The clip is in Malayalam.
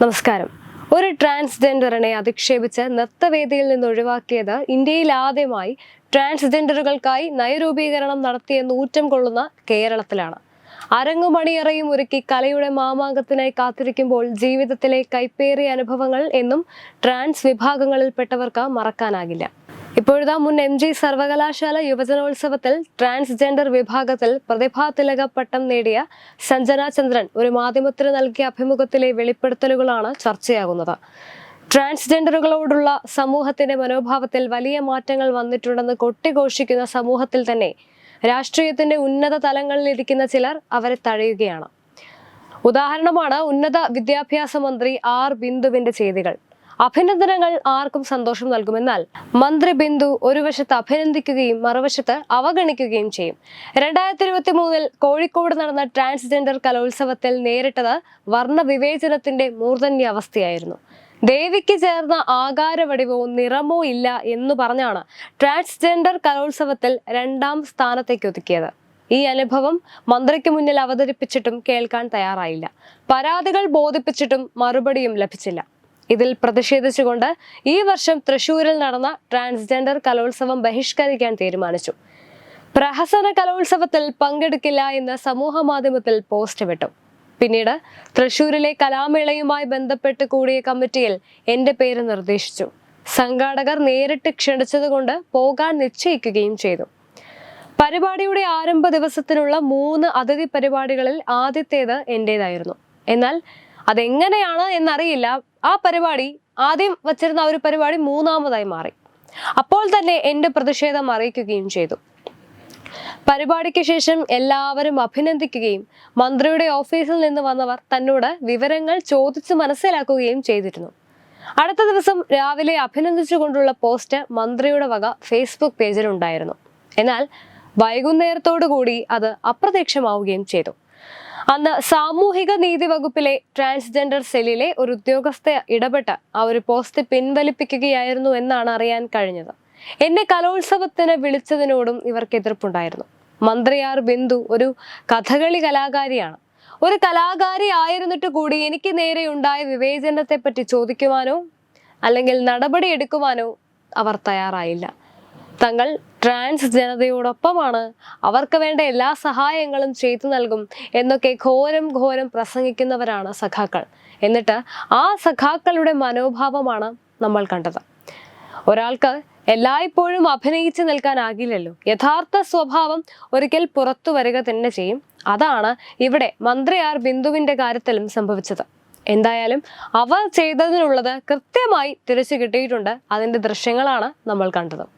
നമസ്കാരം. ഒരു ട്രാൻസ്ജെൻഡറിനെ അധിക്ഷേപിച്ച് നൃത്തവേദിയിൽ നിന്ന് ഒഴിവാക്കിയത് ഇന്ത്യയിൽ ആദ്യമായി ട്രാൻസ്ജെൻഡറുകൾക്കായി നയരൂപീകരണം നടത്തിയ നൂറ്റം കൊള്ളുന്ന കേരളത്തിലാണ്. അരങ്ങുമണിയറയും ഒരുക്കി കലയുടെ മാമാങ്കത്തിനായി കാത്തിരിക്കുമ്പോൾ ജീവിതത്തിലെ കൈപ്പേറിയ അനുഭവങ്ങൾ എന്നും ട്രാൻസ് വിഭാഗങ്ങളിൽപ്പെട്ടവർക്ക് മറക്കാനാകില്ല. ഇപ്പോഴത്തെ മുൻ എം ജി സർവകലാശാല യുവജനോത്സവത്തിൽ ട്രാൻസ്ജെൻഡർ വിഭാഗത്തിൽ പ്രതിഭാ തിലക പട്ടം നേടിയ സഞ്ജന ചന്ദ്രൻ ഒരു മാധ്യമത്തിന് നൽകിയ അഭിമുഖത്തിലെ വെളിപ്പെടുത്തലുകളാണ് ചർച്ചയാകുന്നത്. ട്രാൻസ്ജെൻഡറുകളോടുള്ള സമൂഹത്തിന്റെ മനോഭാവത്തിൽ വലിയ മാറ്റങ്ങൾ വന്നിട്ടുണ്ടെന്ന് കൊട്ടിഘോഷിക്കുന്ന സമൂഹത്തിൽ തന്നെ രാഷ്ട്രീയത്തിന്റെ ഉന്നത തലങ്ങളിൽ ഇരിക്കുന്ന ചിലർ അവരെ തഴയുകയാണ്. ഉദാഹരണമാണ് ഉന്നത വിദ്യാഭ്യാസ മന്ത്രി ആർ ബിന്ദുവിന്റെ ചെയ്തികൾ. അഭിനന്ദനങ്ങൾ ആർക്കും സന്തോഷം നൽകുമെന്നാൽ മന്ത്രി ബിന്ദു ഒരു വശത്ത് അഭിനന്ദിക്കുകയും മറുവശത്ത് അവഗണിക്കുകയും ചെയ്യും. രണ്ടായിരത്തി ഇരുപത്തി മൂന്നിൽ കോഴിക്കോട് നടന്ന ട്രാൻസ്ജെൻഡർ കലോത്സവത്തിൽ നേരിട്ടത് വർണ വിവേചനത്തിന്റെ മൂർധന്യ അവസ്ഥയായിരുന്നു. ദേവിക്ക് ചേർന്ന ആകാരവടിവോ നിറമോ ഇല്ല എന്ന് പറഞ്ഞാണ് ട്രാൻസ്ജെൻഡർ കലോത്സവത്തിൽ രണ്ടാം സ്ഥാനത്തേക്ക് ഒതുക്കിയത്. ഈ അനുഭവം മന്ത്രിക്ക് മുന്നിൽ അവതരിപ്പിച്ചിട്ടും കേൾക്കാൻ തയ്യാറായില്ല. പരാതികൾ ബോധിപ്പിച്ചിട്ടും മറുപടിയും ലഭിച്ചില്ല. ഇതിൽ പ്രതിഷേധിച്ചുകൊണ്ട് ഈ വർഷം തൃശൂരിൽ നടന്ന ട്രാൻസ്ജെൻഡർ കലോത്സവം ബഹിഷ്കരിക്കാൻ തീരുമാനിച്ചു. പ്രഹസന കലോത്സവത്തിൽ പങ്കെടുക്കില്ല എന്ന് സമൂഹ മാധ്യമത്തിൽ പോസ്റ്റ് വിട്ടു. പിന്നീട് തൃശൂരിലെ കലാമേളയുമായി ബന്ധപ്പെട്ട് കൂടിയ കമ്മിറ്റിയിൽ എന്റെ പേര് നിർദ്ദേശിച്ചു. സംഘാടകർ നേരിട്ട് ക്ഷണിച്ചതുകൊണ്ട് പോകാൻ നിശ്ചയിക്കുകയും ചെയ്തു. പരിപാടിയുടെ ആരംഭ ദിവസത്തിനുള്ള മൂന്ന് അതിഥി പരിപാടികളിൽ ആദ്യത്തേത് എന്റേതായിരുന്നു. എന്നാൽ അതെങ്ങനെയാണ് എന്നറിയില്ല. ആ പരിപാടി ആദ്യം വച്ചിരുന്ന ആ ഒരു പരിപാടി മൂന്നാമതായി മാറി. അപ്പോൾ തന്നെ എന്റെ പ്രതിഷേധം അറിയിക്കുകയും ചെയ്തു. പരിപാടിക്ക് ശേഷം എല്ലാവരും അഭിനന്ദിക്കുകയും മന്ത്രിയുടെ ഓഫീസിൽ നിന്ന് വന്നവർ തന്നോട് വിവരങ്ങൾ ചോദിച്ചു മനസ്സിലാക്കുകയും ചെയ്തിരുന്നു. അടുത്ത ദിവസം രാവിലെ അഭിനന്ദിച്ചുകൊണ്ടുള്ള പോസ്റ്റ് മന്ത്രിയുടെ വക ഫേസ്ബുക്ക് പേജിലുണ്ടായിരുന്നു. എന്നാൽ വൈകുന്നേരത്തോടു കൂടി അത് അപ്രത്യക്ഷമാവുകയും ചെയ്തു. അന്ന് സാമൂഹിക നീതി വകുപ്പിലെ ട്രാൻസ്ജെൻഡർ സെല്ലിലെ ഒരു ഉദ്യോഗസ്ഥ ഇടപെട്ട് ആ ഒരു പോസ്റ്റ് പിൻവലിപ്പിക്കുകയായിരുന്നു എന്നാണ് അറിയാൻ കഴിഞ്ഞത്. എന്നെ കലോത്സവത്തിന് വിളിച്ചതിനോടും ഇവർക്ക് എതിർപ്പുണ്ടായിരുന്നു. മന്ത്രിയാർ ബിന്ദു ഒരു കഥകളി കലാകാരിയാണ്. ഒരു കലാകാരി ആയിരുന്നിട്ട് കൂടി എനിക്ക് നേരെ ഉണ്ടായ വിവേചനത്തെ പറ്റി ചോദിക്കുവാനോ അല്ലെങ്കിൽ നടപടി എടുക്കുവാനോ അവർ തയ്യാറായില്ല. തങ്ങൾ ട്രാൻസ് ജനതയോടൊപ്പമാണ്. അവർക്ക് വേണ്ട എല്ലാ സഹായങ്ങളും ചെയ്തു നൽകും എന്നൊക്കെ ഘോരം ഘോരം പ്രസംഗിക്കുന്നവരാണ് സഖാക്കൾ. എന്നിട്ട് ആ സഖാക്കളുടെ മനോഭാവമാണ് നമ്മൾ കണ്ടത്. ഒരാൾക്ക് എല്ലായ്പ്പോഴും അഭിനയിച്ചു നിൽക്കാനാകില്ലല്ലോ. യഥാർത്ഥ സ്വഭാവം ഒരിക്കൽ പുറത്തു വരിക തന്നെ ചെയ്യും. അതാണ് ഇവിടെ മന്ത്രി ആർ ബിന്ദുവിന്റെ കാര്യത്തിലും സംഭവിച്ചത്. എന്തായാലും അവർ ചെയ്തതിനുള്ളത് കൃത്യമായി തിരിച്ചു കിട്ടിയിട്ടുണ്ട്. അതിന്റെ ദൃശ്യങ്ങളാണ് നമ്മൾ കണ്ടത്.